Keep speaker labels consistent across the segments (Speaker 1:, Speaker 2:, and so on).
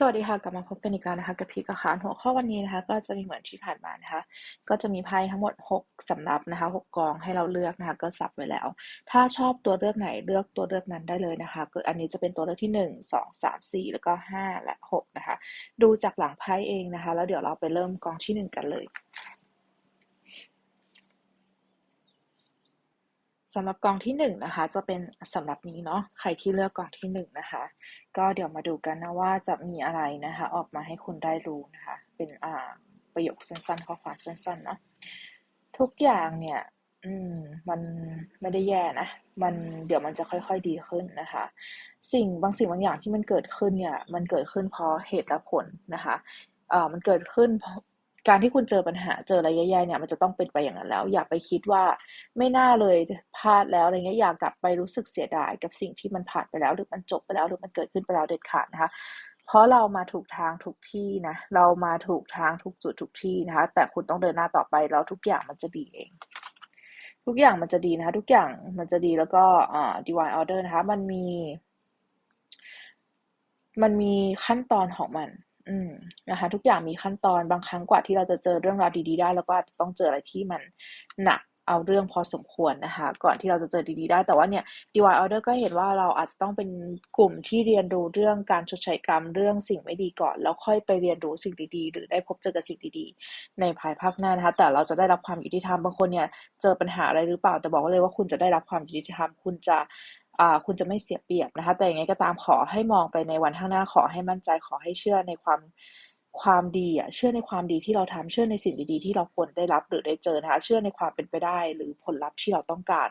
Speaker 1: สวัสดีค่ะ กลับมาพบกันอีกแล้วนะคะ กับพีกับคานหัวข้อวันนี้นะคะ ก็จะมีเหมือนที่ผ่านมานะคะ ก็จะมีไพ่ทั้งหมด 6สำรับนะคะ 6กองให้เราเลือกนะคะ ก็สับไว้แล้ว ถ้าชอบตัวเลือกไหนเลือกตัวเลือกนั้นได้เลยนะคะก็อันนี้จะเป็นตัวเลือกที่ 1 2 3 4 แล้วก็ 5 และ 6 นะคะ ดูจากหลังไพ่เองนะคะ แล้วเดี๋ยวเราไปเริ่มกองที่ 1 กันเลย สำหรับกองที่หนึ่งนะคะจะเป็นสำหรับนี้เนาะใครที่เลือกกองที่หนึ่งนะคะ ก็เดี๋ยวมาดูกันนะว่าจะมีอะไรนะคะ ออกมาให้คุณได้รู้นะคะ เป็นอ่าประโยคสั้นๆข้อความสั้นๆเนาะทุกอย่างเนี่ยอืมมันไม่ได้แย่นะ มันเดี๋ยวมันจะค่อยๆดีขึ้นนะคะ สิ่งบางสิ่งบางอย่างที่มันเกิดขึ้นเนี่ย มันเกิดขึ้นเพราะเหตุและผลนะคะเอ่อมันเกิดขึ้น การที่คุณเจอปัญหาเจออะไรแย่ๆเนี่ยมันจะต้องเป็นไปอย่างนั้นแล้ว อย่าไปคิดว่าไม่น่าเลยพลาดแล้วอะไรเงี้ยอย่ากลับไปรู้สึกเสียดายกับสิ่งที่มันผ่านไปแล้ว หรือมันจบไปแล้วหรือมันเกิดขึ้นไปแล้วเด็ดขาดนะคะเพราะเรามาถูกทางทุกที่นะ เรามาถูกทางทุกจุดทุกที่นะคะ แต่คุณต้องเดินหน้าต่อไปแล้วทุกอย่างมันจะดีเอง ทุกอย่างมันจะดีนะคะ ทุกอย่างมันจะดีแล้วก็อ่า divine order นะคะ มันมี มันมีขั้นตอนของมัน อืมนะคะ ทุกอย่างมีขั้นตอนบางครั้งกว่าที่เราจะเจอเรื่องราวดีๆ ได้แล้วก็อาจจะต้องเจออะไรที่มันหนักเอาเรื่องพอสมควรนะคะ ก่อนที่เราจะเจอดีๆ ได้ แต่ว่าเนี่ย DIY order ก็เห็นว่าเราอาจจะต้องเป็นกลุ่มที่เรียนรู้เรื่องการชดใช้กรรมเรื่องสิ่งไม่ดีก่อน แล้วค่อยไปเรียนรู้สิ่งดีๆ หรือได้พบเจอกับสิ่งดีๆ ในภายภาคหน้านะคะ แต่เราจะได้รับความยุติธรรมบางคนเนี่ยเจอปัญหาอะไรหรือเปล่าแต่บอกเลยว่าคุณจะได้รับความยุติธรรมคุณจะ คุณจะไม่เสียเปรียบนะคะ แต่อย่างไรก็ตามขอให้มองไปในวันข้างหน้าขอให้มั่นใจขอให้เชื่อในความ ความดีอะ เชื่อในความดีที่เราทำเชื่อในสิ่งดีๆที่เราควรได้รับหรือได้เจอนะคะ เชื่อในความเป็นไปได้หรือผลลัพธ์ที่เราต้องการ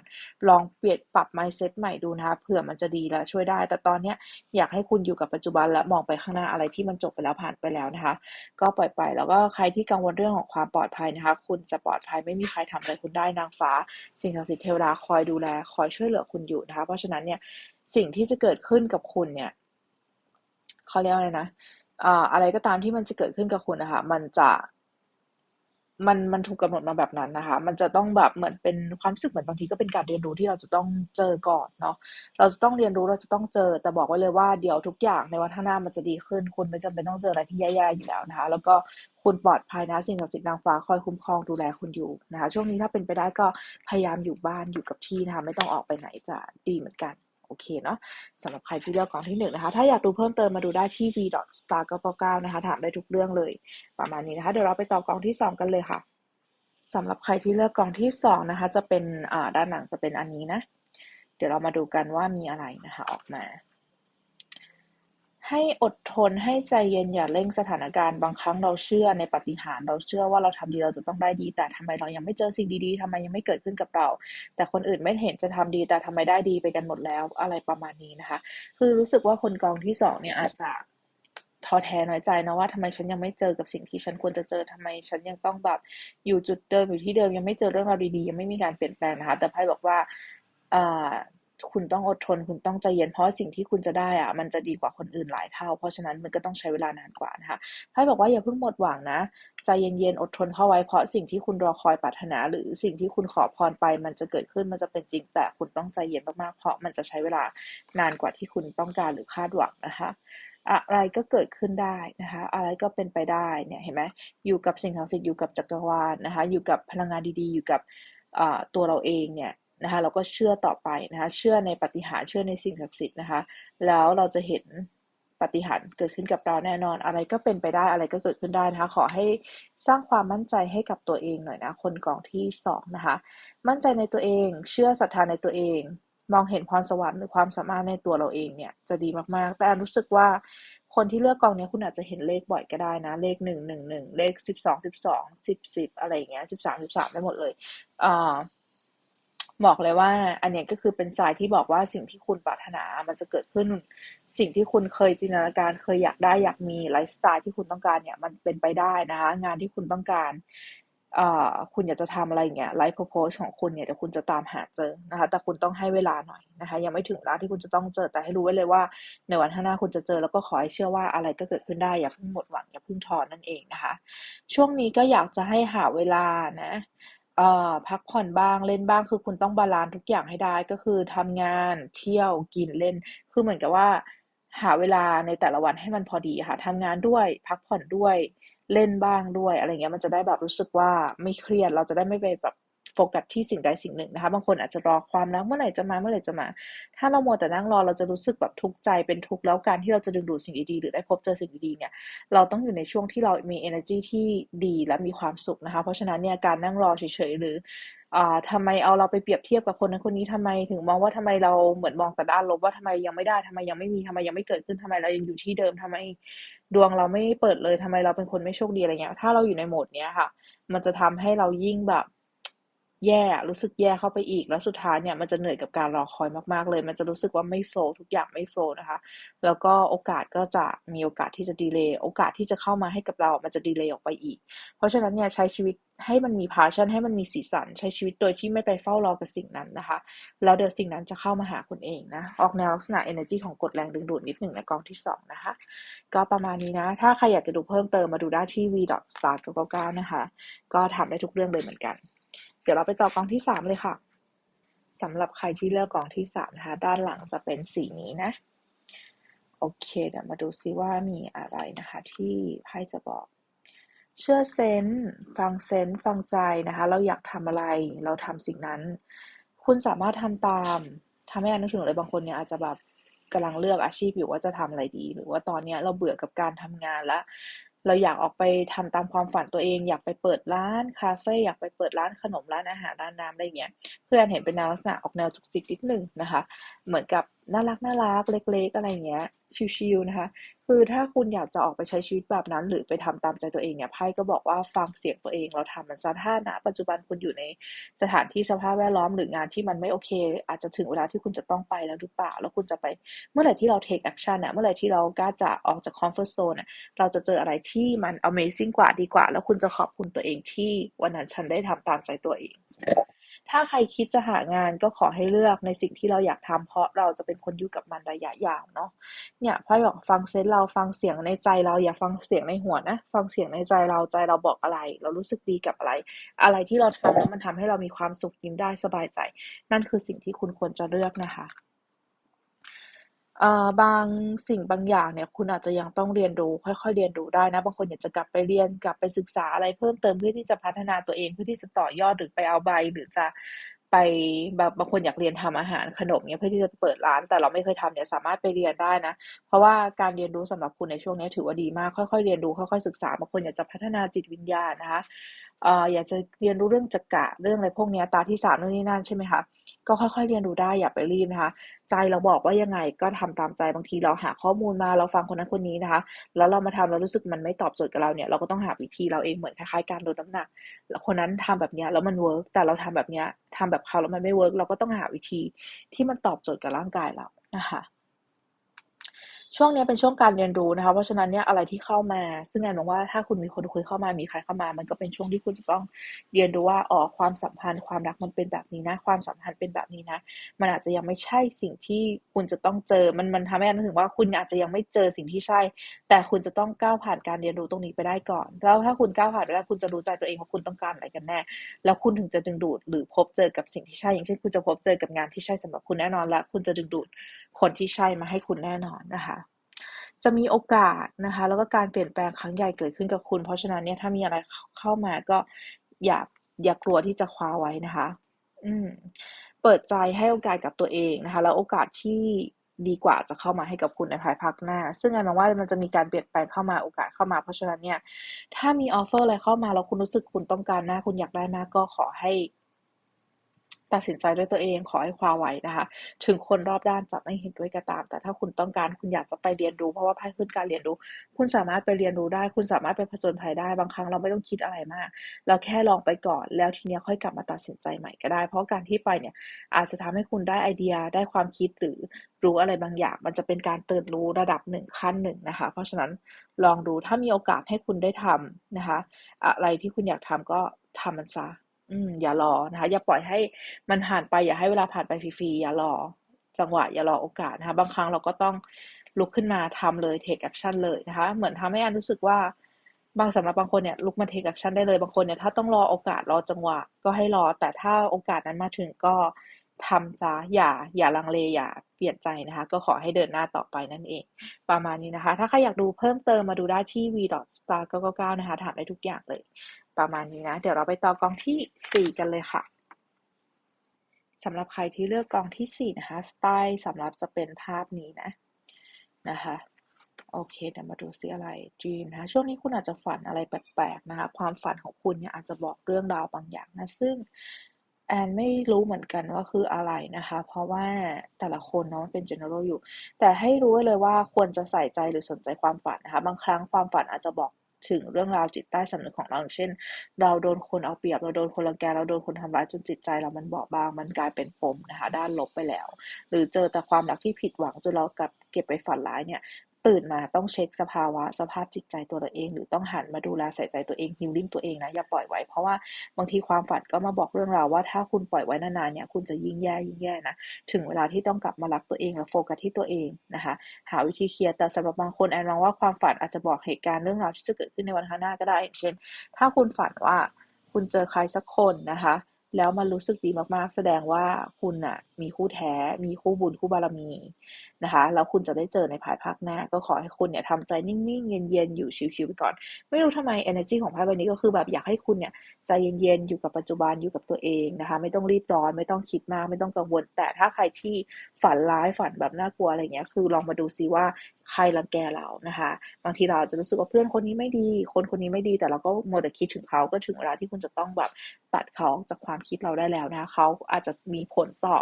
Speaker 1: ลองเปลี่ยนปรับ mindset ใหม่ดูนะคะเผื่อมันจะดีและช่วยได้ แต่ตอนนี้อยากให้คุณอยู่กับปัจจุบันและมองไปข้างหน้าอะไรที่มันจบไปแล้วผ่านไปแล้วนะคะ ก็ปล่อยไปแล้วก็ใครที่กังวลเรื่องของความปลอดภัยนะคะ คุณจะปลอดภัยไม่มีใครทำอะไรคุณได้นางฟ้า สิ่งศักดิ์สิทธิ์เทวดาคอยดูแลคอยช่วยเหลือคุณอยู่นะคะ เพราะฉะนั้นเนี่ยสิ่งที่จะเกิดขึ้นกับคุณเนี่ยเขาเรียกอะไรนะ อะไรก็ตามที่มันจะเกิดขึ้นกับคุณนะคะ มันจะมันมันถูกกำหนดมาแบบนั้นนะคะ มันจะต้องแบบเหมือนเป็นความรู้สึกเหมือนบางทีก็เป็นการเรียนรู้ที่เราจะต้องเจอก่อนเนาะ เราจะต้องเรียนรู้เราจะต้องเจอ แต่บอกไว้เลยว่าเดี๋ยวทุกอย่างในวันข้างหน้ามันจะดีขึ้น คุณไม่จำเป็นต้องเจออะไรที่แย่ๆอยู่แล้วนะคะ แล้วก็คุณปลอดภัยนะสิ่งศักดิ์สิทธิ์นางฟ้าคอยคุ้มครองดูแลคุณอยู่นะคะ ช่วงนี้ถ้าเป็นไปได้ก็พยายามอยู่บ้านอยู่กับที่นะคะไม่ต้องออกไปไหนจะดีเหมือนกัน โอเคเนาะสำหรับใครที่เลือกกองที่หนึ่งนะคะ ถ้าอยากดูเพิ่มเติมมาดูได้ที่ v.star99 นะคะ ถามได้ทุกเรื่องเลย ประมาณนี้นะคะ เดี๋ยวเราไปต่อกองที่สองกันเลยค่ะสำหรับใครที่เลือกกองที่สองนะคะ จะเป็นด้านหลังจะเป็นอันนี้นะ เดี๋ยวเรามาดูกันว่ามีอะไรนะคะ ออกมา ให้อดทน ให้ใจเย็น อย่าเร่งสถานการณ์ บางครั้งเราเชื่อในปฏิหารเราเชื่อว่าเราทำดีเราจะต้องได้ดี แต่ทำไมเรายังไม่เจอสิ่งดีๆทำไมยังไม่เกิดขึ้นกับเรา แต่คนอื่นไม่เห็นจะทำดี แต่ทำไมได้ดีไปกันหมดแล้ว อะไรประมาณนี้นะคะ คือรู้สึกว่าคนกองที่สองเนี่ยอาจจะท้อแท้น้อยใจนะว่าทำไมฉันยังไม่เจอกับสิ่งที่ฉันควรจะเจอทำไมฉันยังต้องแบบอยู่จุดเดิมอยู่ที่เดิมยังไม่เจอเรื่องราวดีๆ ยังไม่มีการเปลี่ยนแปลงนะคะ แต่ไพ่บอกว่าอ่า คุณต้องอดทน คุณต้องใจเย็นเพราะสิ่งที่คุณจะได้อะมันจะดีกว่าคนอื่นหลายเท่า เพราะฉะนั้นมันก็ต้องใช้เวลานานกว่านะคะไพ่บอกว่าอย่าเพิ่งหมดหวังนะใจเย็นๆอดทนเข้าไว้เพราะสิ่งที่คุณรอคอยปรารถนา หรือสิ่งที่คุณขอพรไป มันจะเกิดขึ้นมันจะเป็นจริง แต่คุณต้องใจเย็นมากๆเพราะมันจะใช้เวลานานกว่าที่คุณต้องการหรือคาดหวังนะคะอะไรก็เกิดขึ้นได้นะคะ อะไรก็เป็นไปได้เนี่ยเห็นไหมอยู่กับสิ่งศักดิ์สิทธิ์อยู่กับจักรวาลนะคะ อยู่กับพลังงานดีๆ อยู่กับตัวเราเองเนี่ย นะคะเราก็เชื่อต่อไปนะคะเชื่อในปฏิหารเชื่อในสิ่งศักดิ์สิทธิ์นะคะแล้วเราจะเห็นปฏิหารเกิดขึ้นกับเราแน่นอน อะไรก็เป็นไปได้อะไรก็เกิดขึ้นได้นะคะขอให้สร้างความมั่นใจให้กับตัวเองหน่อยนะคนกองที่สองนะคะมั่นใจในตัวเอง เชื่อศรัทธาในตัวเอง มองเห็นพรสวรรค์หรือความสามารถในตัวเราเองเนี่ยจะดีมากๆ แต่รู้สึกว่าคนที่เลือกกองนี้คุณอาจจะเห็นเลขบ่อยก็ได้นะ เลขหนึ่งหนึ่งหนึ่งเลขสิบสองสิบสองสิบสิบอะไรอย่างเงี้ยสิบสามสิบสามได้หมดเลยอ่า บอกเลยว่า อันนี้ก็คือเป็นสายที่บอกว่าสิ่งที่คุณปรารถนา มันจะเกิดขึ้น สิ่งที่คุณเคยจินตนาการเคยอยากได้อยากมีไลฟ์สไตล์ที่คุณต้องการเนี่ยมันเป็นไปได้นะคะ งานที่คุณต้องการคุณอยากจะทำอะไรเงี้ยไลฟ์โพสของคุณเนี่ยเดี๋ยวคุณจะตามหาเจอนะคะ แต่คุณต้องให้เวลาหน่อยนะคะ ยังไม่ถึงเวลาที่คุณจะต้องเจอแต่ให้รู้ไว้เลยว่า ในวันข้างหน้าคุณจะเจอแล้วก็ขอให้เชื่อว่าอะไรก็เกิดขึ้นได้อย่าเพิ่งหมดหวังอย่าเพิ่งถอนนั่นเองนะคะ ช่วงนี้ก็อยากจะให้หาเวลานะ เอ่อ พักผ่อนบ้าง เล่นบ้าง คือคุณต้องบาลานซ์ทุกอย่างให้ได้ ก็คือทำงาน เที่ยว กิน เล่น คือเหมือนกับว่า หาเวลาในแต่ละวันให้มันพอดีค่ะ ทำงานด้วย พักผ่อนด้วย เล่นบ้างด้วย อะไรเงี้ย มันจะได้แบบรู้สึกว่าไม่เครียด เราจะได้ไม่ไปแบบ โฟกัสที่สิ่งใดสิ่งหนึ่งนะคะ บางคนอาจจะรอความรักเมื่อไหร่จะมาเมื่อไหร่จะมา ถ้าเราโมแต่นั่งรอเราจะรู้สึกแบบทุกข์ใจเป็นทุกข์แล้วการที่เราจะดึงดูดสิ่งดีๆหรือได้พบเจอสิ่งดีๆเนี่ย เราต้องอยู่ในช่วงที่เรามี energy ที่ดีและมีความสุขนะคะ เพราะฉะนั้นเนี่ยการนั่งรอเฉยๆหรืออ่าทำไมเอาเราไปเปรียบเทียบกับคนนั้นคนนี้ทำไมถึงมองว่าทำไมเราเหมือนมองแต่ด้านลบว่าทำไมยังไม่ได้ทำไมยังไม่มีทำไมยังไม่เกิดขึ้นทำไมเรายังอยู่ที่เดิมทำไมดวงเราไม่เปิดเลยทำไมเราเป็นคนไม่โชคดีอะไรเงี้ยถ้าเราอยู่ในโหมดเนี้ยค่ะ มันจะทำให้เรายิ่งแบบ แย่รู้สึกแย่เข้าไปอีก แล้วสุดท้ายเนี่ยมันจะเหนื่อยกับการรอคอยมากๆเลย มันจะรู้สึกว่าไม่โฟล์ทุกอย่างไม่โฟล์นะคะ แล้วก็โอกาสก็จะมีโอกาสที่จะดีเลย์โอกาสที่จะเข้ามาให้กับเรา มันจะดีเลย์ออกไปอีก เพราะฉะนั้นเนี่ยใช้ชีวิตให้มันมีพาชั่นให้มันมีสีสัน ใช้ชีวิตโดยที่ไม่ไปเฝ้ารอกับสิ่งนั้นนะคะ แล้วเดี๋ยวสิ่งนั้นจะเข้ามาหาคุณเองนะ ออกแนวลักษณะ energy ของกดแรงดึงดูดนิดหนึ่งในกองที่สองนะคะ ก็ประมาณนี้นะ ถ้าใครอยากจะดูเพิ่มเติมมาดูได้ที่ v s t a r 999นะคะ ก็ทำได้ทุกเรื่องเลยเหมือนกัน ดี๋ยวเราไปต่อกองที่สามเลยค่ะสำหรับใครที่เลือกกองที่สามนะคะด้านหลังจะเป็นสีนี้นะ โอเคเดี๋ยวมาดูซิว่ามีอะไรนะคะ ที่ไพ่จะบอก เชื่อเซนส์ฟังเซนส์ฟังใจนะคะ เราอยากทำอะไรเราทำสิ่งนั้น คุณสามารถทำตามทำให้อันนึกถึงเลยบางคนเนี่ยอาจจะแบบกำลังเลือกอาชีพอยู่ว่าจะทำอะไรดี หรือว่าตอนนี้เราเบื่อกับการทำงานแล้ว เราอยากออกไปทำตามความฝันตัวเอง อยากไปเปิดร้านคาเฟ่อยากไปเปิดร้านขนมร้านอาหารร้านน้ำอะไรเงี้ยเพื่อนเห็นเป็นแนวลักษณะออกแนวจุกจิกนิดนึงนะคะ เหมือนกับ น่ารักน่ารักเล็ก ๆ อะไรเงี้ย ชิวๆนะคะ คือถ้าคุณอยากจะออกไปใช้ชีวิตแบบนั้น หรือไปทำตามใจตัวเองเนี่ยไพ่ก็บอกว่าฟังเสียงตัวเองเราทำมันซะถ้าณปัจจุบันคุณอยู่ในสถานที่สภาพแวดล้อมหรืองานที่มันไม่โอเค อาจจะถึงเวลาที่คุณจะต้องไปแล้วหรือเปล่า แล้วคุณจะไปเมื่อไหร่ที่เรา take action เนี่ยเมื่อไหร่ที่เรากล้าจะออกจาก comfort zone เนี่ยเราจะเจออะไรที่มัน amazing กว่าดีกว่า แล้วคุณจะขอบคุณตัวเองที่วันนั้นฉันได้ทำตามใจตัวเอง ถ้าใครคิดจะหางานก็ขอให้เลือกในสิ่งที่เราอยากทำเพราะเราจะเป็นคนอยู่กับมันระยะยาวเนาะเนี่ยพ่อบอกฟังเซนเราฟังเสียงในใจเราอย่าฟังเสียงในหัวนะ ฟังเสียงในใจเราใจเราบอกอะไร เรารู้สึกดีกับอะไร อะไรที่เราทำแล้วมันทำให้เรามีความสุขยิ้มได้สบายใจ นั่นคือสิ่งที่คุณควรจะเลือกนะคะ บางสิ่งบางอย่างเนี่ย คุณอาจจะยังต้องเรียนรู้ ค่อย ๆ เรียนรู้ได้นะ บางคนอยากจะกลับไปเรียน กลับไปศึกษาอะไรเพิ่มเติม เพื่อที่จะพัฒนาตัวเอง เพื่อที่จะต่อยอด หรือไปเอาใบ หรือจะไปแบบบางคนอยากเรียนทำอาหาร ขนมเนี่ยเพื่อที่จะเปิดร้าน แต่เราไม่เคยทำเนี่ย สามารถไปเรียนได้นะ เพราะว่าการเรียนรู้สำหรับคุณในช่วงนี้ถือว่าดีมาก ค่อย ๆ เรียนรู้ ค่อย ๆ ศึกษา บางคนอยากจะพัฒนาจิตวิญญาณนะคะ เอ่อ อยากจะเรียนรู้เรื่องจักระเรื่องอะไรพวกนี้ตาที่สามนู่นนี่นั่น ใช่ไหมคะ ก็ค่อย ๆ เรียนรู้ได้ อย่าไปรีบนะคะ ใจเราบอกว่ายังไงก็ทำตามใจบางทีเราหาข้อมูลมาเราฟังคนนั้นคนนี้นะคะ แล้วเรามาทำเรารู้สึกมันไม่ตอบโจทย์กับเราเนี่ยเราก็ต้องหาวิธีเราเองเหมือนคล้ายๆการลดน้ำหนักแล้วคนนั้นทำแบบนี้แล้วมันเวิร์กแต่เราทำแบบนี้ทำแบบเขาแล้วมันไม่เวิร์กเราก็ต้องหาวิธีที่มันตอบโจทย์กับร่างกายเรานะคะ ช่วงนี้เป็นช่วงการเรียนรู้นะคะ เพราะฉะนั้นเนี่ยอะไรที่เข้ามา ซึ่งแอนบอกว่าถ้าคุณมีคนคุยเข้ามามีใครเข้ามา มันก็เป็นช่วงที่คุณจะต้องเรียนรู้ว่าอ๋อความสัมพันธ์ความรักมันเป็นแบบนี้นะ ความสัมพันธ์เป็นแบบนี้นะ มันอาจจะยังไม่ใช่สิ่งที่คุณจะต้องเจอมันมันทำให้แอนถึงว่าคุณอาจจะยังไม่เจอสิ่งที่ใช่ แต่คุณจะต้องก้าวผ่านการเรียนรู้ตรงนี้ไปได้ก่อน แล้วถ้าคุณก้าวผ่านไปได้วคุณจะรู้ใจตัวเองว่าคุณต้องการอะไรกันแน่แล้วคุณถึงจะดึงดูดหรือพบเจอกับสิ่งที่ใช่อย่างเช่นคุณจะพบเจอกับงานที่ใช่สำหรับคุณแน่นอนและคุณจะดึงดูด คนที่ใช่มาให้คุณแน่นอนนะคะ จะมีโอกาสนะคะ แล้วก็การเปลี่ยนแปลงครั้งใหญ่เกิดขึ้นกับคุณ เพราะฉะนั้นเนี่ยถ้ามีอะไรเข้ามาก็อย่าอย่ากลัวที่จะคว้าไว้นะคะ อืม เปิดใจให้โอกาสกับตัวเองนะคะ แล้วโอกาสที่ดีกว่าจะเข้ามาให้กับคุณในภายภาคหน้า ซึ่งอันมองว่ามันจะมีการเปลี่ยนแปลงเข้ามาโอกาสเข้ามา เพราะฉะนั้นเนี่ย ถ้ามีออฟเฟอร์อะไรเข้ามาแล้วคุณรู้สึกคุณต้องการมากคุณอยากได้มากก็ขอให้ ตัดสินใจด้วยตัวเองขอให้คว้าไว้นะคะ ถึงคนรอบด้านจะไม่เห็นด้วยก็ตาม แต่ถ้าคุณต้องการคุณอยากจะไปเรียนรู้ เพราะว่าไพ่ขึ้นการเรียนรู้ คุณสามารถไปเรียนรู้ได้ คุณสามารถไปผจญภัยได้บางครั้งเราไม่ต้องคิดอะไรมาก เราแค่ลองไปก่อน แล้วทีนี้ค่อยกลับมาตัดสินใจใหม่ก็ได้ เพราะการที่ไปเนี่ยอาจจะทำให้คุณได้ไอเดียได้ความคิดหรือรู้อะไรบางอย่าง มันจะเป็นการเตือนรู้ระดับหนึ่งขั้นหนึ่งนะคะ เพราะฉะนั้นลองดูถ้ามีโอกาสให้คุณได้ทำนะคะ อะไรที่คุณอยากทำก็ทำมันซะ อืม อย่ารอนะคะ อย่าปล่อยให้มันผ่านไป อย่าให้เวลาผ่านไปฟรีๆ อย่ารอ จังหวะ อย่ารอโอกาสนะคะ บางครั้งเราก็ต้องลุกขึ้นมาทำเลย take action เลยนะคะ เหมือนทำให้อันรู้สึกว่า บางสำหรับบางคนเนี่ย ลุกมา take action ได้เลย บางคนเนี่ยถ้าต้องรอโอกาสรอจังหวะ ก็ให้รอ แต่ถ้าโอกาสนั้นมาถึงก็ทำจ้าอย่า อย่าลังเล อย่าเปลี่ยนใจนะคะ ก็ขอให้เดินหน้าต่อไปนั่นเอง ประมาณนี้นะคะ ถ้าใครอยากดูเพิ่มเติมมาดูได้ที่ v.star 999นะคะ ถามได้ทุกอย่างเลย ประมาณนี้นะ เดี๋ยวเราไปต่อกองที่ 4 กันเลยค่ะสำหรับใครที่เลือกกองที่ 4 นะคะสไตล์สำหรับจะเป็นภาพนี้นะนะคะโอเคเดี๋ยวมาดูซิอะไรจีมนะคะช่วงนี้คุณอาจจะฝันอะไรแปลกๆนะคะความฝันของคุณเนี่ยอาจจะบอกเรื่องราวบางอย่างนะซึ่งแอนไม่รู้เหมือนกันว่าคืออะไรนะคะ เพราะว่าแต่ละคนเนาะเป็น general อยู่ แต่ให้รู้ไว้เลยว่าควรจะใส่ใจหรือสนใจความฝันนะคะ บางครั้งความฝันอาจจะบอก ถึงเรื่องราวจิตใต้สำนึกของเราอย่างเช่น เราโดนคนเอาเปรียบเราโดนคนรังแกเราโดนคนทำร้ายจนจิตใจเรามันบอบบาง มันกลายเป็นปมนะคะด้านลบไปแล้ว หรือเจอแต่ความรักที่ผิดหวังจนเรากับเก็บไปฝันร้ายเนี่ย ตื่นมาต้องเช็คสภาวะสภาพจิตใจตัวเราเอง หรือต้องหันมาดูแลใส่ใจตัวเองฮิลลิ่งตัวเองนะอย่าปล่อยไว้เพราะว่าบางทีความฝันก็มาบอกเรื่องราวว่าถ้าคุณปล่อยไว้นานๆเนี่ยคุณจะยิ่งแย่ยิ่งแย่นะถึงเวลาที่ต้องกลับมารักตัวเองและโฟกัสที่ตัวเองนะคะหาวิธีเคลียร์แต่สำหรับบางคนแอนมองว่าความฝันอาจจะบอกเหตุการณ์เรื่องราวที่จะเกิดขึ้นในวันข้างหน้าก็ได้เช่น ถ้าคุณฝันว่าคุณเจอใครสักคนนะคะแล้วมันรู้สึกดีมากๆ แสดงว่าคุณน่ะมีคู่แท้ มีคู่บุญคู่บารมีนะคะแล้วคุณจะได้เจอในภายภาคหน้า ก็ขอให้คุณเนี่ยทำใจนิ่งๆ เย็นๆ อยู่ชิวๆไปก่อน ไม่รู้ทำไม energy ของไพ่ใบนี้ก็คือแบบอยากให้คุณเนี่ยใจเย็นๆ อยู่กับปัจจุบันอยู่กับตัวเองนะคะ ไม่ต้องรีบร้อนไม่ต้องคิดมากไม่ต้องกังวล แต่ถ้าใครที่ฝันร้ายฝันแบบน่ากลัวอะไรเงี้ยคือลองมาดูซิว่าใครรังแกเรานะคะ บางทีเราจะรู้สึกว่าเพื่อนคนนี้ไม่ดี คนคนนี้ไม่ดี แต่เราก็โมแต่คิดถึงเขาก็ถึงเวลาที่คุณจะต้องแบบตัดเขาจากความคิดเราได้แล้วนะคะเขาอาจจะมีผลต่อ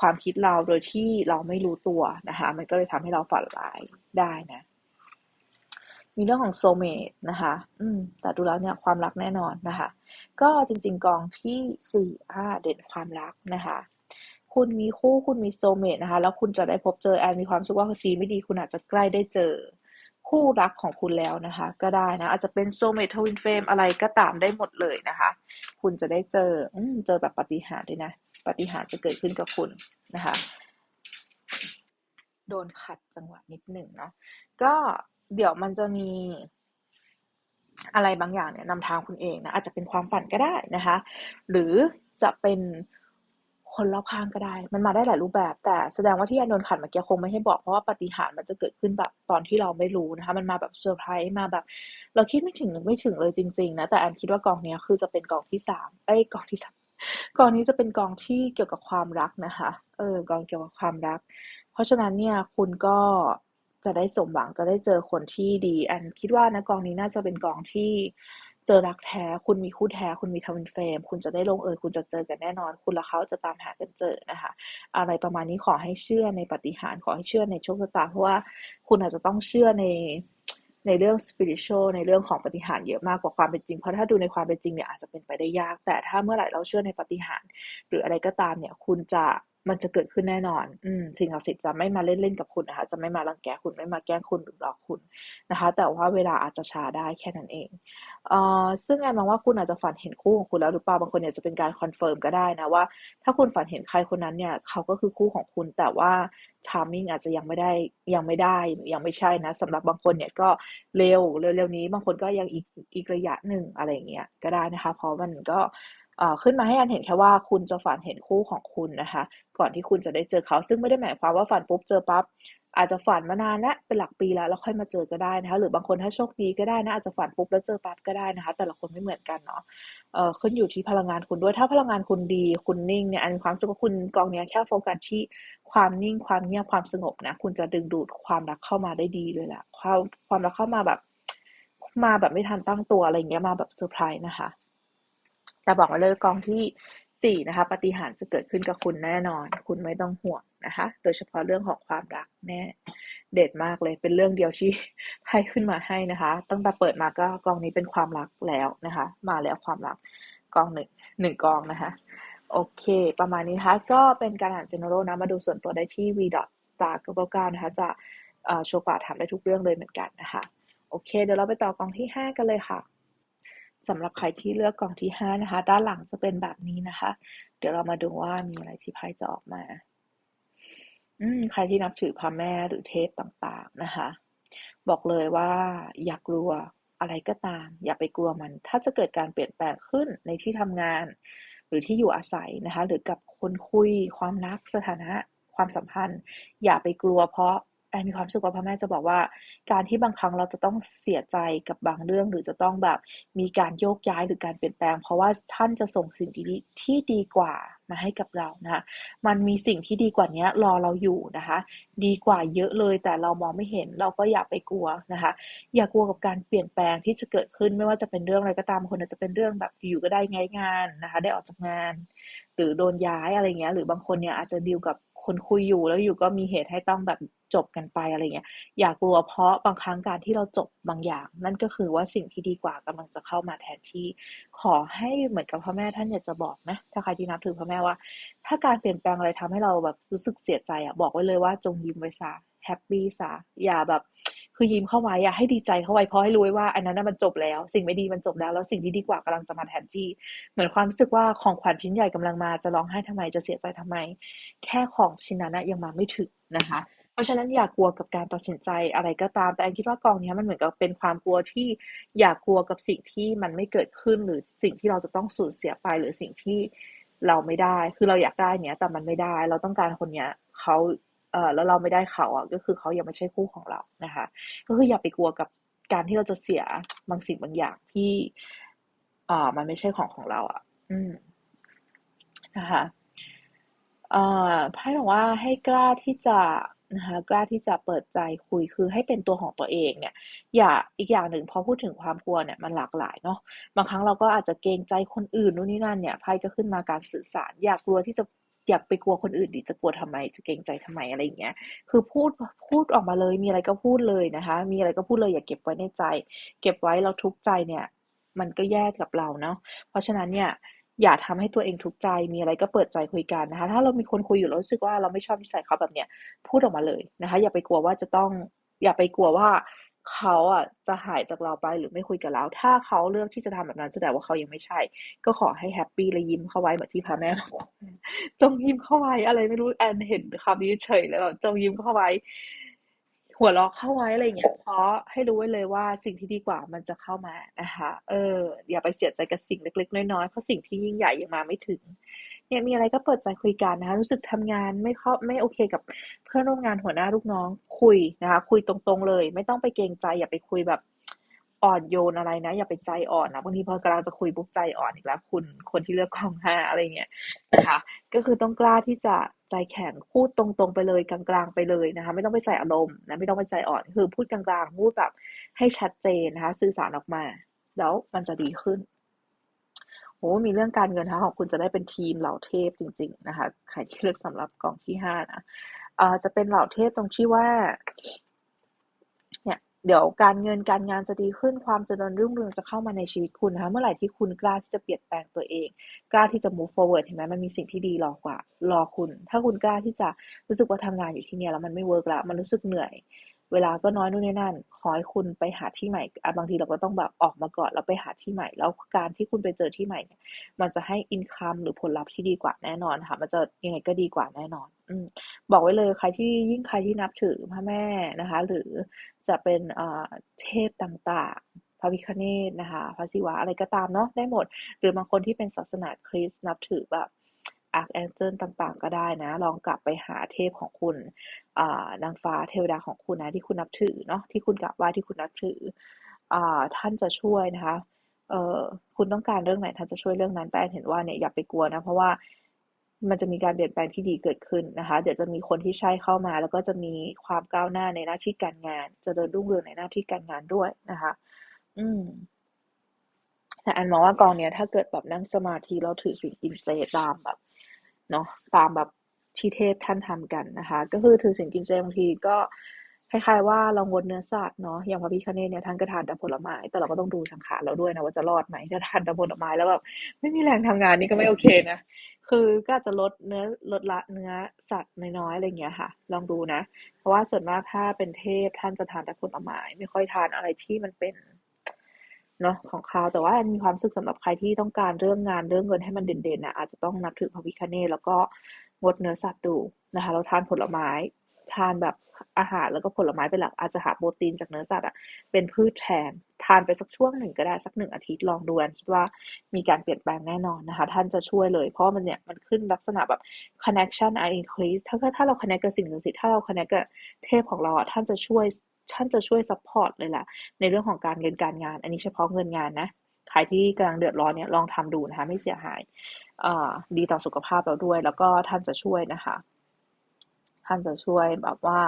Speaker 1: ความคิดเราโดยที่เราไม่รู้ตัวนะคะ มันก็เลยทำให้เราฝันร้ายได้นะ มีเรื่องของโซเมตนะคะ อืม แต่ดูแล้วเนี่ยความรักแน่นอนนะคะ ก็จริง ๆกองที่สี่อ่าเด่นความรักนะคะ คุณมีคู่คุณมีโซเมตนะคะ แล้วคุณจะได้พบเจอแอนมีความสุขว่าดีไม่ดีคุณอาจจะใกล้ได้เจอคู่รักของคุณแล้วนะคะ ก็ได้นะ อาจจะเป็นโซเมตทวินเฟมอะไรก็ตามได้หมดเลยนะคะ คุณจะได้เจออเจอแบบปฏิหารด้วยนะ ปฏิหารจะเกิดขึ้นกับคุณนะคะ โดนขัดจังหวะนิดหนึ่งเนาะก็เดี๋ยวมันจะมีอะไรบางอย่างเนี่ยนำทางคุณเองนะอาจจะเป็นความฝันก็ได้นะคะ หรือจะเป็นคนรอบข้างก็ได้ มันมาได้หลายรูปแบบ แต่แสดงว่าที่แอนโดนขัดเมื่อกี้คงไม่ให้บอกเพราะว่าปฏิหารมันจะเกิดขึ้นแบบตอนที่เราไม่รู้นะคะ มันมาแบบเซอร์ไพรส์มาแบบ เราคิดไม่ถึงไม่ถึงเลยจริง ๆ นะแต่แอนคิดว่ากองนี้คือจะเป็นกองที่สามเอ้ยกองที่สาม กองนี้จะเป็นกองที่เกี่ยวกับความรักนะคะ เออกองเกี่ยวกับความรัก เพราะฉะนั้นเนี่ยคุณก็จะได้สมหวังจะได้เจอคนที่ดี อันคิดว่านะกองนี้น่าจะเป็นกองที่เจอรักแท้ คุณมีคู่แท้ คุณมีทวินเฟรม คุณจะได้ลงเอย คุณจะเจอกันแน่นอน คุณและเขาจะตามหากันเจอนะคะ อะไรประมาณนี้ขอให้เชื่อในปฏิหารขอให้เชื่อในโชคชะตา เพราะว่าคุณอาจจะต้องเชื่อใน ในเรื่องสปิริตชอลในเรื่องของปฏิหารเยอะมากกว่าความเป็นจริง เพราะถ้าดูในความเป็นจริงเนี่ยอาจจะเป็นไปได้ยาก แต่ถ้าเมื่อไหร่เราเชื่อในปฏิหารหรืออะไรก็ตามเนี่ยคุณจะ มันจะเกิดขึ้นแน่นอน อืมสิ่งศักดิ์สิทธิ์จะไม่มาเล่นๆกับคุณนะคะ จะไม่มารังแกคุณ ไม่มาแกล้งคุณหรือหลอกคุณนะคะ แต่ว่าเวลาอาจจะช้าได้แค่นั้นเอง เอ่อ ซึ่งแอนมองว่าคุณอาจจะฝันเห็นคู่ของคุณแล้วหรือเปล่า บางคนเนี่ยจะเป็นการคอนเฟิร์มก็ได้นะว่า ถ้าคุณฝันเห็นใครคนนั้นเนี่ย เขาก็คือคู่ของคุณ แต่ว่าชาร์มิ่งอาจจะยังไม่ได้ ยังไม่ได้ ยังไม่ใช่นะสำหรับบางคนเนี่ยก็เร็ว เร็วๆนี้ บางคนก็ยังอีกอีกระยะหนึ่งอะไรอย่างเงี้ย ก็ได้นะคะ เพราะมันก็ ขึ้นมาให้อันเห็นแค่ว่าคุณจะฝันเห็นคู่ของคุณนะคะ ก่อนที่คุณจะได้เจอเขา ซึ่งไม่ได้หมายความว่าฝันปุ๊บเจอปั๊บอาจจะฝันมานานแล้วเป็นหลักปีแล้วแล้วค่อยมาเจอก็ได้นะคะ หรือบางคนถ้าโชคดีก็ได้นะอาจจะฝันปุ๊บแล้วเจอปั๊บก็ได้นะคะ แต่ละคนไม่เหมือนกันเนาะเอ่อขึ้นอยู่ที่พลังงานคุณด้วยถ้าพลังงานคุณดีคุณนิ่งเนี่ยอันความสุขคุณกองเนี้ยแค่โฟกัสที่ความนิ่งความเงียบความสงบนะ คุณจะดึงดูดความรักเข้ามาได้ดีเลยแหละความความรักเข้ามาแบบ มาแบบไม่ทันตั้งตัวอะไรเงี้ยมาแบบเซอร์ไพรส์นะคะ แต่บอกเลยกองที่สี่นะคะปฏิหารจะเกิดขึ้นกับคุณแน่นอน คุณไม่ต้องห่วงนะคะ โดยเฉพาะเรื่องของความรักแน่เด็ดมากเลย เป็นเรื่องเดียวที่ให้ขึ้นมาให้นะคะ ตั้งแต่เปิดมาก็กองนี้เป็นความรักแล้วนะคะ มาแล้วความรักกองหนึ่งหนึ่งกองนะคะ โอเค ประมาณนี้นะคะ ก็เป็นการอ่าน general นะ มาดูส่วนตัวได้ที่ v star 9 9นะคะ จะโชว์กว่าถามได้ทุกเรื่องเลยเหมือนกันนะคะ โอเค เดี๋ยวเราไปต่อกองที่ห้ากันเลยค่ะ สำหรับใครที่เลือกกล่องที่ห้านะคะ ด้านหลังจะเป็นแบบนี้นะคะ เดี๋ยวเรามาดูว่ามีอะไรที่ไพ่จะออกมา อืมใครที่นับถือพระแม่หรือเทพต่างๆนะคะ บอกเลยว่าอย่ากลัวอะไรก็ตาม อย่าไปกลัวมัน ถ้าจะเกิดการเปลี่ยนแปลงขึ้นในที่ทำงาน หรือที่อยู่อาศัยนะคะ หรือกับคนคุยความรักสถานะความสัมพันธ์ อย่าไปกลัวเพราะ แอนมีความรู้สึกว่าพ่อแม่จะบอกว่า การที่บางครั้งเราจะต้องเสียใจกับบางเรื่อง หรือจะต้องแบบมีการโยกย้ายหรือการเปลี่ยนแปลง เพราะว่าท่านจะส่งสิ่งดีที่ดีกว่ามาให้กับเรานะคะมันมีสิ่งที่ดีกว่านี้รอเราอยู่นะคะ ดีกว่าเยอะเลยแต่เรามองไม่เห็นเราก็อย่าไปกลัวนะคะ อย่ากลัวกับการเปลี่ยนแปลงที่จะเกิดขึ้นไม่ว่าจะเป็นเรื่องอะไรก็ตามคนอาจจะเป็นเรื่องแบบอยู่ก็ได้งายงานนะคะ ได้ออกจากงาน หรือโดนย้ายอะไรเงี้ย หรือบางคนเนี่ยอาจจะดีลกับคนคุยอยู่แล้วอยู่ก็มีเหตุให้ต้องแบบ จบกันไปอะไรเงี้ยอย่ากลัวเพราะบางครั้งการที่เราจบบางอย่าง นั่นก็คือว่าสิ่งที่ดีกว่ากำลังจะเข้ามาแทนที่ ขอให้เหมือนกับพ่อแม่ท่านอยากจะบอกนะถ้าใครที่นับถือพ่อแม่ว่า ถ้าการเปลี่ยนแปลงอะไรทำให้เราแบบรู้สึกเสียใจอะบอกไว้เลยว่าจงยิ้มไว้ซะแฮปปี้ซะอย่าแบบคือยิ้มเข้าไว้อะให้ดีใจเข้าไว้เพราะให้รู้ไว้ว่าอันนั้นมันจบแล้ว สิ่งไม่ดีมันจบแล้ว แล้วสิ่งที่ดีกว่ากำลังจะมาแทนที่ เหมือนความรู้สึกว่าของขวัญชิ้นใหญ่กำลังมาจะร้องไห้ทำไมจะเสียใจทำไม แค่ของชิ้นนั้นยังมาไม่ถึงนะคะ ราะฉะนั้นอย่ากลัวกับการตัดสินใจอะไรก็ตาม แต่แอนคิดว่ากองนี้มันเหมือนกับเป็นความกลัวที่อย่ากกลัวกับสิ่งที่มันไม่เกิดขึ้นหรือสิ่งที่เราจะต้องสูญเสียไปหรือสิ่งที่เราไม่ได้ คือเราอยากได้เนี้ย แต่มันไม่ได้ เราต้องการคนเนี้ยเขาเออแล้วเราไม่ได้เขาอะ ก็คือเขายังไม่ใช่คู่ของเรานะคะ ก็คืออย่าไปกลัวกับการที่เราจะเสียบางสิ่งบางอย่างที่อ่ามันไม่ใช่ของของเราอะ อืม นะคะเอ่อไพ่บอกว่าให้กล้าที่จะ นะคะกล้าที่จะเปิดใจคุยคือให้เป็นตัวของตัวเองเนี่ย อย่าอีกอย่างหนึ่งพอพูดถึงความกลัวเนี่ยมันหลากหลายเนาะบางครั้งเราก็อาจจะเกรงใจคนอื่นนู่นนี่นั่นเนี่ยไพ่ก็ขึ้นมาการสื่อสาร อยากกลัวที่จะอยากไปกลัวคนอื่นดิจะกลัวทำไม จะเกรงใจทำไมอะไรอย่างเงี้ย คือพูดพูดออกมาเลย มีอะไรก็พูดเลยนะคะ มีอะไรก็พูดเลยอย่าเก็บไว้ในใจ เก็บไว้เราทุกข์ใจเนี่ย มันก็แย่กับเราเนาะเพราะฉะนั้นเนี่ย อย่าทำให้ตัวเองทุกข์ใจ มีอะไรก็เปิดใจคุยกันนะคะ ถ้าเรามีคนคุยอยู่แล้วรู้สึกว่าเราไม่ชอบนิสัยเขาแบบเนี้ย พูดออกมาเลยนะคะ อย่าไปกลัวว่าจะต้อง อย่าไปกลัวว่าเขาอะจะหายจากเราไปหรือไม่คุยกับเรา ถ้าเขาเลือกที่จะทำแบบนั้นแสดงว่าเขายังไม่ใช่ ก็ขอให้แฮปปี้และยิ้มเข้าไว้เหมือนที่พระแม่จงยิ้มเข้าไว้อะไรไม่รู้แอนเห็นคำนี้เฉยเลยแบบจงยิ้มเข้าไว้ หัวเราะเข้าไว้อะไรเงี้ยเพราะให้รู้ไว้เลยว่าสิ่งที่ดีกว่ามันจะเข้ามานะคะเออ อย่าไปเสียใจกับสิ่งเล็ก ๆ น้อยๆเพราะสิ่งที่ยิ่งใหญ่ยังมาไม่ถึงเนี่ยมีอะไรก็เปิดใจคุยกันนะคะรู้สึกทำงานไม่เข้าไม่โอเคกับเพื่อนร่วมงานหัวหน้าลูกน้องคุยนะคะ คุยตรงๆเลย ไม่ต้องไปเกรงใจอย่าไปคุยแบบ อ่อนโยนอะไรนะ อย่าไปใจอ่อนนะบางทีพอกำลังจะคุยปุ๊บใจอ่อนอีกแล้ว คุณคนที่เลือกกองห้าอะไรเงี้ยนะคะ ก็คือต้องกล้าที่จะใจแข็งพูดตรงๆไปเลยกลางๆไปเลยนะคะ ไม่ต้องไปใส่อารมณ์นะไม่ต้องไปใจอ่อนคือพูดกลางๆพูดแบบให้ชัดเจนนะคะ สื่อสารออกมา แล้วมันจะดีขึ้นโอ้มีเรื่องการเงินนะคะของคุณจะได้เป็นทีมเหล่าเทพจริง ๆ นะคะใครที่เลือกสำหรับกองที่ห้านะอ่าจะเป็นเหล่าเทพตรงที่ว่า เดี๋ยวการเงินการงานจะดีขึ้น ความเจริญรุ่งเรืองจะเข้ามาในชีวิตคุณนะคะ เมื่อไหร่ที่คุณกล้าที่จะเปลี่ยนแปลงตัวเอง กล้าที่จะ move forward เห็นไหมมันมีสิ่งที่ดีรอกว่า รอคุณ ถ้าคุณกล้าที่จะรู้สึกว่าทำงานอยู่ที่นี่แล้วมันไม่เวิร์กแล้ว มันรู้สึกเหนื่อย เวลาก็น้อยนู่นนี่นั่น ขอให้คุณไปหาที่ใหม่บางทีเราก็ต้องแบบออกมาก่อนแล้วไปหาที่ใหม่ แล้วการที่คุณไปเจอที่ใหม่เนี่ยมันจะให้อินคัมหรือผลลัพธ์ที่ดีกว่าแน่นอนค่ะ มันจะยังไงก็ดีกว่าแน่นอน อืบอกไว้เลยใครที่ยิ่งใครที่นับถือพระแม่นะคะ หรือจะเป็นเทพต่างๆ พระวิคเนตนะคะ พระศิวะอะไรก็ตามเนาะได้หมด หรือบางคนที่เป็นศาสนาคริสต์นับถือแบบ อาร์คแองเจิลต่างๆ ก็ได้นะ ลองกลับไปหาเทพของคุณนางฟ้าเทวดาของคุณนะที่คุณนับถือเนาะที่คุณกลับว่าที่คุณนับถือท่านจะช่วยนะคะเออคุณต้องการเรื่องไหนท่านจะช่วยเรื่องนั้นแต่เห็นว่าเนี่ยอย่าไปกลัวนะเพราะว่ามันจะมีการเปลี่ยนแปลงที่ดีเกิดขึ้นนะคะ เดี๋ยวจะมีคนที่ใช่เข้ามา แล้วก็จะมีความก้าวหน้าในหน้าที่การงานจะเดินรุ่งเรืองในหน้าที่การงานด้วยนะคะ อืมแต่อันมองว่ากองเนี้ยถ้าเกิดแบบนั่งสมาธิเราถือสิ่งกินเจตามแบบ เนาะตามแบบที่เทพท่านทำกันนะคะ ก็คือถือสิ่งกินเจบางทีก็คล้ายๆว่าเรางดเนื้อสัตว์เนาะอย่างพระพิคเนตเนี่ยท่านก็ทานแต่ผลไม้ แต่เราก็ต้องดูสังขารเราด้วยนะว่าจะรอดไหมถ้าทานแต่ผลไม้แล้วแบบไม่มีแรงทำงานนี่ก็ไม่โอเคนะคือก็จะลดเนื้อลดละเนื้อสัตว์น้อยๆอะไรเงี้ยค่ะ ลองดูนะ เพราะว่าส่วนมากถ้าเป็นเทพท่านจะทานแต่ผลไม้ไม่ค่อยทานอะไรที่มันเป็น เนาะของเขาแต่ว่ามีความสึกสำหรับใครที่ต้องการเรื่องงานเรื่องเงินให้มันเด่นๆนะอาจจะต้องนับถือพระวิคเนตแล้วก็งดเนื้อสัตว์ดูนะคะเราทานผลไม้ทานแบบอาหารแล้วก็ผลไม้เป็นหลักอาจจะหาโปรตีนจากเนื้อสัตว์อะเป็นพืชแทน ทานไปสักช่วงหนึ่งก็ได้สักหนึ่งอาทิตย์ลองดูกันคิดว่ามีการเปลี่ยนแปลงแน่นอนนะคะ ท่านจะช่วยเลย เพราะมันเนี่ยมันขึ้นลักษณะแบบ connection I increase ถ้าถ้าเรา connect กับสิ่งศักดิ์สิทธิ์ถ้าเรา connect กับเทพของเราอะท่านจะช่วย ท่านจะช่วย support เลยแหละในเรื่องของการเงินการงาน อันนี้เฉพาะเงินงานนะใครที่กำลังเดือดร้อนเนี่ยลองทำดูนะคะไม่เสียหายดีต่อสุขภาพเราด้วย แล้วก็ท่านจะช่วยนะคะ ท่านจะช่วยแบบว่า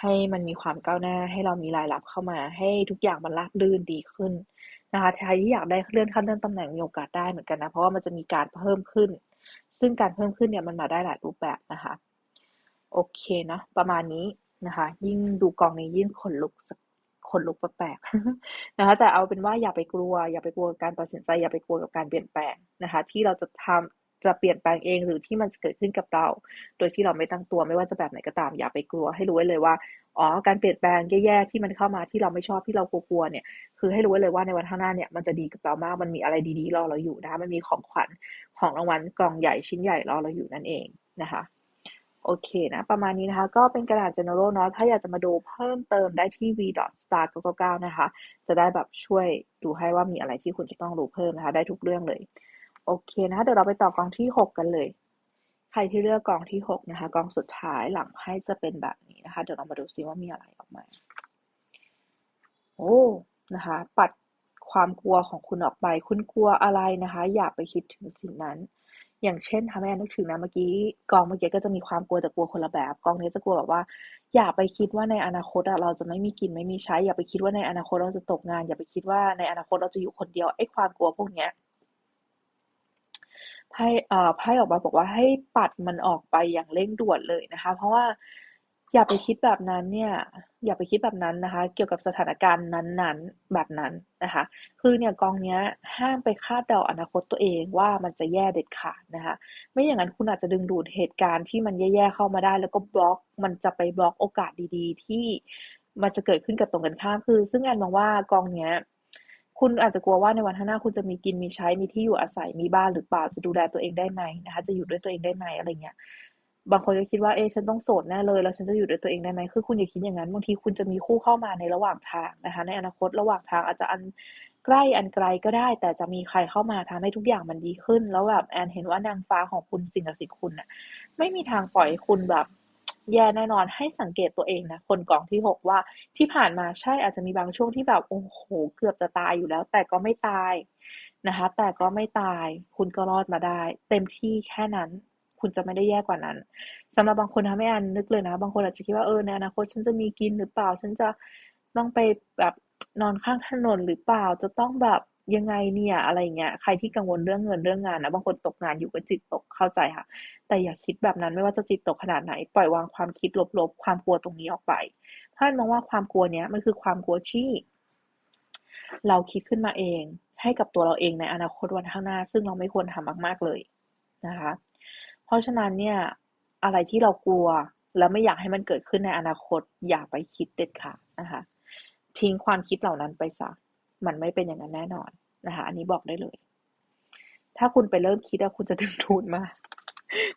Speaker 1: ให้มันมีความก้าวหน้าให้เรามีรายรับเข้ามา ให้ทุกอย่างมันราบรื่นดีขึ้นนะคะใครที่อยากได้เลื่อนขั้นเลื่อนตำแหน่งมีโอกาสได้เหมือนกันนะ เพราะว่ามันจะมีการเพิ่มขึ้น ซึ่งการเพิ่มขึ้นเนี่ยมันมาได้หลายรูปแบบนะคะ โอเคนะประมาณนี้ นะคะ ยิ่งดูกองนี้ยิ่งขนลุกขนลุกแปลกๆนะคะ แต่เอาเป็นว่าอย่าไปกลัว อย่าไปกลัวการตัดสินใจ อย่าไปกลัวกับการเปลี่ยนแปลงนะคะ ที่เราจะทำจะเปลี่ยนแปลงเองหรือที่มันจะเกิดขึ้นกับเรา โดยที่เราไม่ตั้งตัวไม่ว่าจะแบบไหนก็ตาม อย่าไปกลัวให้รู้ไว้เลยว่าอ๋อการเปลี่ยนแปลงแย่ๆที่มันเข้ามาที่เราไม่ชอบที่เรากลัวๆเนี่ย คือให้รู้ไว้เลยว่าในวันข้างหน้าเนี่ยมันจะดีกับเรามากมันมีอะไรดีๆรอเราอยู่นะคะมันมีของขวัญของรางวัลกล่องใหญ่ชิ้นใหญ่รอเราอยู่นั่นเองนะคะ โอเคนะ ประมาณนี้นะคะ ก็เป็นกระดาษ general เนาะถ้าอยากจะมาดูเพิ่มเติมได้ที่ v star 999นะคะ จะได้แบบช่วยดูให้ว่ามีอะไรที่คุณจะต้องรู้เพิ่มนะคะ ได้ทุกเรื่องเลย โอเคนะะเดี๋ยวเราไปต่อกองที่ 6 กันเลย ใครที่เลือกกองที่ 6 นะคะ กองสุดท้ายหลังให้จะเป็นแบบนี้นะคะ เดี๋ยวเรามาดูซิว่ามีอะไรออกมา โอ้นะคะ ปัดความกลัวของคุณออกไป คุณกลัวอะไรนะคะ อย่าไปคิดถึงสิ่งนั้น อย่างเช่นทำให้แอนนึกถึงนะเมื่อกี้กองเมื่อกี้ก็จะมีความกลัวแต่กลัวคนละแบบ กองนี้จะกลัวแบบว่า อย่าไปคิดว่าในอนาคตอะเราจะไม่มีกินไม่มีใช้ อย่าไปคิดว่าในอนาคตเราจะตกงาน อย่าไปคิดว่าในอนาคตเราจะอยู่คนเดียวไอ้ความกลัวพวกเนี้ยไพ่เอ่อไพ่ออกมาบอกว่าให้ปัดมันออกไปอย่างเร่งด่วนเลยนะคะ เพราะว่า อย่าไปคิดแบบนั้นเนี่ย อย่าไปคิดแบบนั้นนะคะ เกี่ยวกับสถานการณ์นั้นๆ แบบนั้นนะคะ คือเนี่ยกองเนี้ยห้ามไปคาดเดาอนาคตตัวเองว่ามันจะแย่เด็ดขาดนะคะ ไม่อย่างนั้นคุณอาจจะดึงดูดเหตุการณ์ที่มันแย่ๆเข้ามาได้ แล้วก็บล็อกมันจะไปบล็อกโอกาสดีๆ ที่มันจะเกิดขึ้นกับตรงกันข้ามคือ ซึ่งแอนมองว่ากองเนี้ยคุณอาจจะกลัวว่าในวันข้างหน้าคุณจะมีกินมีใช้มีที่อยู่อาศัยมีบ้านหรือเปล่าจะดูแลตัวเองได้ไหมนะคะ จะอยู่ด้วยตัวเองได้ไหมอะไรเงี้ย บางคนก็คิดว่าเอ๊ฉันต้องโสดแน่เลย แล้วฉันจะอยู่ด้วยตัวเองได้ไหมคือคุณอย่าคิดอย่างนั้นบางทีคุณจะมีคู่เข้ามาในระหว่างทางนะคะ ในอนาคตระหว่างทางอาจจะอันใกล้อันไกลก็ได้ แต่จะมีใครเข้ามาทำให้ทุกอย่างมันดีขึ้น แล้วแบบแอนเห็นว่านางฟ้าของคุณสิ่งศักดิ์สิทธิ์คุณน่ะ ไม่มีทางปล่อยคุณแบบแย่แน่นอนให้สังเกตตัวเองนะคนกล่องที่หกว่าที่ผ่านมาใช่อาจจะมีบางช่วงที่แบบโอ้โหเกือบจะตายอยู่แล้ว แต่ก็ไม่ตายนะคะ แต่ก็ไม่ตาย คุณก็รอดมาได้ เต็มที่แค่นั้น คุณจะไม่ได้แย่กว่านั้นสำหรับบางคนทำให้อันนึกเลยนะ บางคนอาจจะคิดว่าเออในอนาคตฉันจะมีกินหรือเปล่า ฉันจะต้องไปแบบนอนข้างถนนหรือเปล่า จะต้องแบบยังไงเนี่ยอะไรเงี้ย ใครที่กังวลเรื่องเงินเรื่องงานนะ บางคนตกงานอยู่ก็จิตตกเข้าใจค่ะ แต่อย่าคิดแบบนั้นไม่ว่าจะจิตตกขนาดไหน ปล่อยวางความคิดลบๆ ความกลัวตรงนี้ออกไป ท่านมองว่าความกลัวเนี้ยมันคือความกลัวที่เราคิดขึ้นมาเองให้กับตัวเราเองในอนาคตวันข้างหน้า ซึ่งเราไม่ควรทำมาก ๆ เลยนะคะ เพราะฉะนั้นเนี่ย อะไรที่เรากลัว แล้วไม่อยากให้มันเกิดขึ้นในอนาคต อย่าไปคิดเด็ดขาดนะคะ ทิ้งความคิดเหล่านั้นไปซะมันไม่เป็นอย่างนั้นแน่นอนนะคะ อันนี้บอกได้เลย ถ้าคุณไปเริ่มคิดอะคุณจะดึงดูดมา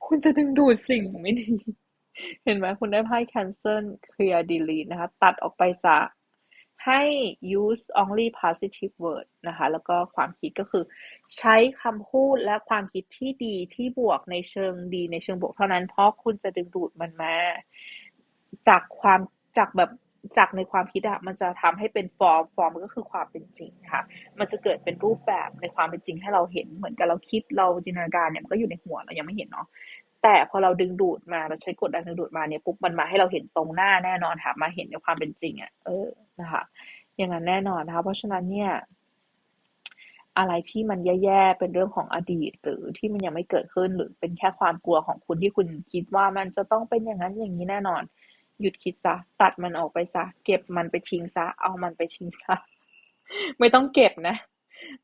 Speaker 1: คุณจะดึงดูดสิ่งไม่ดี เห็นไหมคุณได้ไพ่ cancel clear delete นะคะ ตัดออกไปซะ ให้ use only positive word นะคะ แล้วก็ความคิดก็คือ ใช้คำพูดและความคิดที่ดีที่บวกในเชิงดีในเชิงบวกเท่านั้น เพราะคุณจะดึงดูดมันมา จากความจากแบบจากในความคิดอะมันจะทำให้เป็นฟอร์มฟอร์มก็คือความเป็นจริงค่ะ มันจะเกิดเป็นรูปแบบในความเป็นจริงให้เราเห็นเหมือนกับเราคิดเราจินตนาการเนี่ยมันก็อยู่ในหัวเรายังไม่เห็นเนาะ แต่พอเราดึงดูดมาเราใช้กดดันดึงดูดมาเนี่ยปุ๊บมันมาให้เราเห็นตรงหน้าแน่นอนค่ะมาเห็นในความเป็นจริงอะเออนะคะอย่างนั้นแน่นอนนะคะเพราะฉะนั้นเนี่ย อะไรที่มันแย่ๆเป็นเรื่องของอดีต หรือที่มันยังไม่เกิดขึ้นหรือเป็นแค่ความกลัวของคุณที่คุณคิดว่ามันจะต้องเป็นอย่างนั้นอย่างนี้แน่นอน หยุดคิดซะตัดมันออกไปซะเก็บมันไปทิ้งซะเอามันไปทิ้งซะไม่ต้องเก็บนะ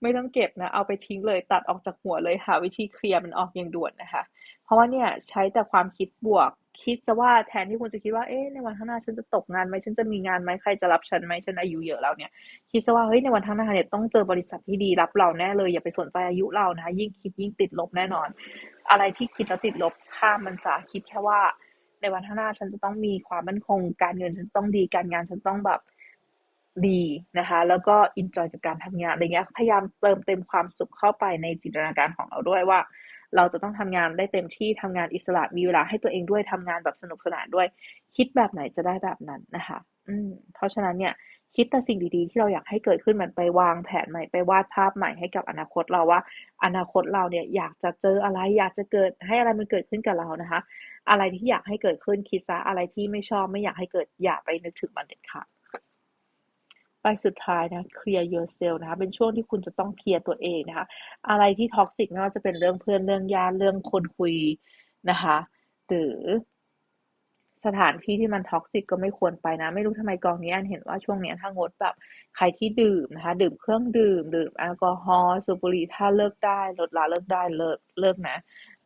Speaker 1: ไม่ต้องเก็บนะ เอาไปทิ้งเลย ตัดออกจากหัวเลยหาวิธีเคลียร์มันออกอย่างด่วนนะคะ เพราะว่าเนี่ยใช้แต่ความคิดบวก คิดซะว่าแทนที่คุณจะคิดว่าเอ๊ะในวันข้างหน้าฉันจะตกงานไหมฉันจะมีงานไหมใครจะรับฉันไหมฉันอายุเยอะแล้วเนี่ย คิดซะว่าเฮ้ยในวันข้างหน้าเนี่ยต้องเจอบริษัทที่ดีรับเราแน่เลยอย่าไปสนใจอายุเรานะยิ่งคิดยิ่งติดลบแน่นอน อะไรที่คิดแล้วติดลบข้ามมันซะคิดแค่ว่า ในวันข้างหน้าฉันจะต้องมีความมั่นคง การเงินฉันต้องดีการงานฉันต้องแบบดีนะคะ แล้วก็อินจอยกับการทำงานอะไรเงี้ยพยายามเติมเต็มความสุขเข้าไปในจินตนาการของเราด้วยว่า เราจะต้องทำงานได้เต็มที่ทำงานอิสระมีเวลาให้ตัวเองด้วยทำงานแบบสนุกสนานด้วย คิดแบบไหนจะได้แบบนั้นนะคะ อืม เพราะฉะนั้นเนี่ยคิดแต่สิ่งดีๆ ที่เราอยากให้เกิดขึ้นมันไปวางแผนใหม่ไปวาดภาพใหม่ให้กับอนาคตเราว่า อนาคตเราเนี่ยอยากจะเจออะไร อยากจะเกิดให้อะไรมันเกิดขึ้นกับเรานะคะ อะไรที่อยากให้เกิดขึ้นคิดซะอะไรที่ไม่ชอบไม่อยากให้เกิดอย่าไปนึกถึงมันเด็ดขาด ไปสุดท้ายนะ clear yourself นะคะ เป็นช่วงที่คุณจะต้องเคลียร์ตัวเองนะคะ อะไรที่ท็อกซิกไม่ว่าจะเป็นเรื่องเพื่อนเรื่องญาติเรื่องคนคุยนะคะ หรือสถานที่ที่มันท็อกซิกก็ไม่ควรไปนะ ไม่รู้ทำไมกองนี้อันเห็นว่าช่วงนี้ถ้างดแบบใครที่ดื่มนะคะ ดื่มเครื่องดื่ม ดื่มแอลกอฮอล์สูบบุหรี่ถ้าเลิกได้ลดละเลิกได้เลิกเลิกนะ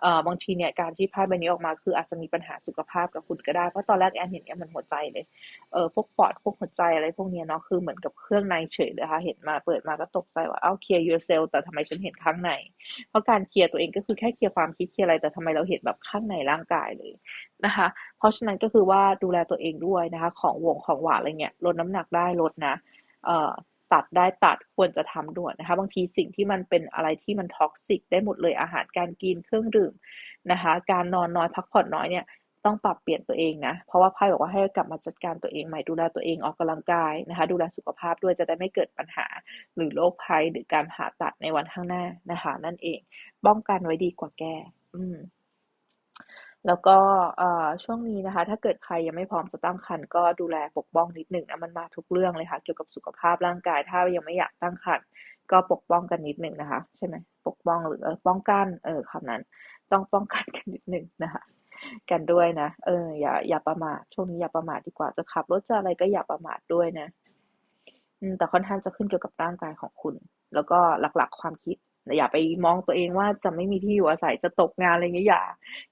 Speaker 1: เอ่อบางทีเนี่ยการที่ไพ่ใบนี้ออกมาคืออาจจะมีปัญหาสุขภาพกับคุณก็ได้ เพราะตอนแรกแอนเห็นเนี่ยมันหัวใจเลยเออพวกปอดพวกหัวใจอะไรพวกนี้เนาะคือเหมือนกับเครื่องในเฉยเลยค่ะเห็นมาเปิดมาก็ตกใจว่าเอ้าเคลียร์ yourself แต่ทำไมฉันเห็นข้างใน เพราะการเคลียร์ตัวเองก็คือแค่เคลียร์ความคิดเคลียร์อะไรแต่ทำไมเราเห็นแบบข้างในร่างกายเลยนะคะ เพราะฉะนั้นก็คือว่าดูแลตัวเองด้วยนะคะ ของวงของหวานอะไรเงี้ยลดน้ำหนักได้ลดนะ เอ่อ ตัดได้ตัดควรจะทำด่วนนะคะ บางทีสิ่งที่มันเป็นอะไรที่มันท็อกซิกได้หมดเลยอาหารการกินเครื่องดื่มนะคะ การนอนน้อยพักผ่อนน้อยเนี่ยต้องปรับเปลี่ยนตัวเองนะ เพราะว่าไพ่บอกว่าให้กลับมาจัดการตัวเองใหม่ดูแลตัวเองออกกำลังกายนะคะ ดูแลสุขภาพด้วยจะได้ไม่เกิดปัญหา หรือโรคภัยหรือการผ่าตัดในวันข้างหน้านะคะ นั่นเองป้องกันไว้ดีกว่าแก้อืม แล้วก็ช่วงนี้นะคะ ถ้าเกิดใครยังไม่พร้อมจะตั้งครรภ์ ก็ดูแลปกป้องนิดหนึ่งนะ มันมาทุกเรื่องเลยค่ะ เกี่ยวกับสุขภาพร่างกาย ถ้ายังไม่อยากตั้งครรภ์ ก็ปกป้องกันนิดหนึ่งนะคะ ใช่ไหม ปกป้อง หรือป้องกัน เออ คำนั้น ต้องป้องกันกันนิดหนึ่งนะคะ กันด้วยนะ เออ อย่า อย่าประมาท ช่วงนี้อย่าประมาทดีกว่า จะขับรถจะอะไรก็อย่าประมาทด้วยนะ อืม แต่ค่อนข้างจะขึ้นเกี่ยวกับร่างกายของคุณ แล้วก็หลัก ๆ ความคิด อย่าไปมองตัวเองว่าจะไม่มีที่อยู่อาศัยจะตกงานอะไรเงี้ยอย่า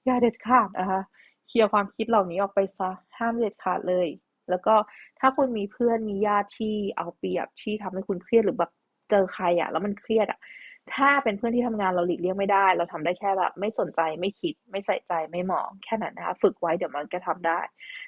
Speaker 1: อย่าเด็ดขาดนะคะเคลียร์ความคิดเหล่านี้ออกไปซะห้ามเด็ดขาดเลย แล้วก็ถ้าคุณมีเพื่อนมีญาติที่เอาเปรียบที่ทำให้คุณเครียดหรือแบบเจอใครอะแล้วมันเครียดอะถ้าเป็นเพื่อนที่ทำงานเราหลีกเลี่ยงไม่ได้ เราทำได้แค่แบบไม่สนใจไม่คิด ไม่ใส่ใจไม่มองแค่นั้นนะคะฝึกไว้เดี๋ยวมันก็ทำได้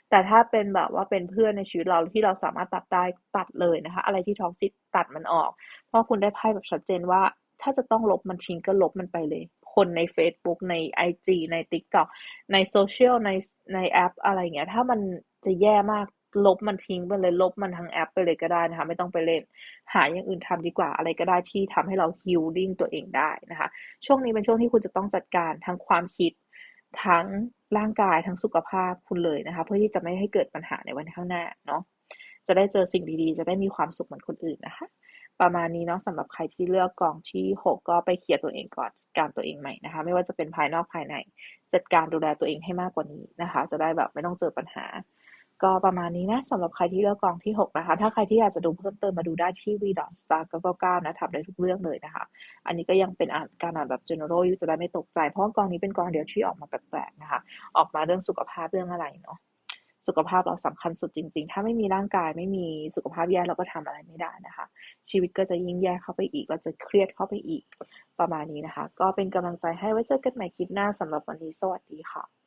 Speaker 1: แต่ถ้าเป็นแบบว่าเป็นเพื่อนในชีวิตเราที่เราสามารถตัดได้ตัดเลยนะคะ อะไรที่ท็อกซิกตัดมันออก เพราะคุณได้ไพ่แบบชัดเจนว่า ถ้าจะต้องลบมันทิ้งก็ลบมันไปเลย คนใน Facebook ใน IG ใน TikTok ในโซเชียลในในแอป อะไรเงี้ย ถ้ามันจะแย่มากลบมันทิ้งไปเลยลบมันทั้งแอปไปเลยก็ได้นะคะ ไม่ต้องไปเล่น หาอย่างอื่นทำดีกว่าอะไรก็ได้ที่ทำให้เราฮิลลิ่งตัวเองได้นะคะ ช่วงนี้เป็นช่วงที่คุณจะต้องจัดการทั้งความคิด ทั้งร่างกายทั้งสุขภาพคุณเลยนะคะ เพื่อที่จะไม่ให้เกิดปัญหาในวันข้างหน้าเนาะจะได้เจอสิ่งดีๆ จะได้มีความสุขเหมือนคนอื่นนะคะ ประมาณนี้เนาะสำหรับใครที่เลือกกองที่ 6 ก็ไปเคลียร์ตัวเองก่อนจัดการตัวเองใหม่นะคะ ไม่ว่าจะเป็นภายนอกภายใน จัดการดูแลตัวเองให้มากกว่านี้นะคะ จะได้แบบไม่ต้องเจอปัญหา ก็ประมาณนี้นะสำหรับใครที่เลือกกองที่ 6 นะคะ ถ้าใครที่อยากจะดูเพิ่มเติมมาดูได้ที่ v star 9 9นะทำได้ทุกเรื่องเลยนะคะ อันนี้ก็ยังเป็นอ่านการอ่านแบบ general อยู่จะได้ไม่ตกใจ เพราะกองนี้เป็นกองเดียวที่ออกมาแปลกๆนะคะ ออกมาเรื่องสุขภาพเรื่องอะไรเนาะ สุขภาพเราสำคัญสุดจริง ๆ ถ้าไม่มีร่างกายไม่มีสุขภาพแย่เราก็ทำอะไรไม่ได้นะคะ ชีวิตก็จะยิ่งแย่เข้าไปอีก ก็จะเครียดเข้าไปอีกประมาณนี้นะคะ ก็เป็นกำลังใจให้ไว้เจอกันใหม่คลิปหน้าสำหรับวันนี้สวัสดีค่ะ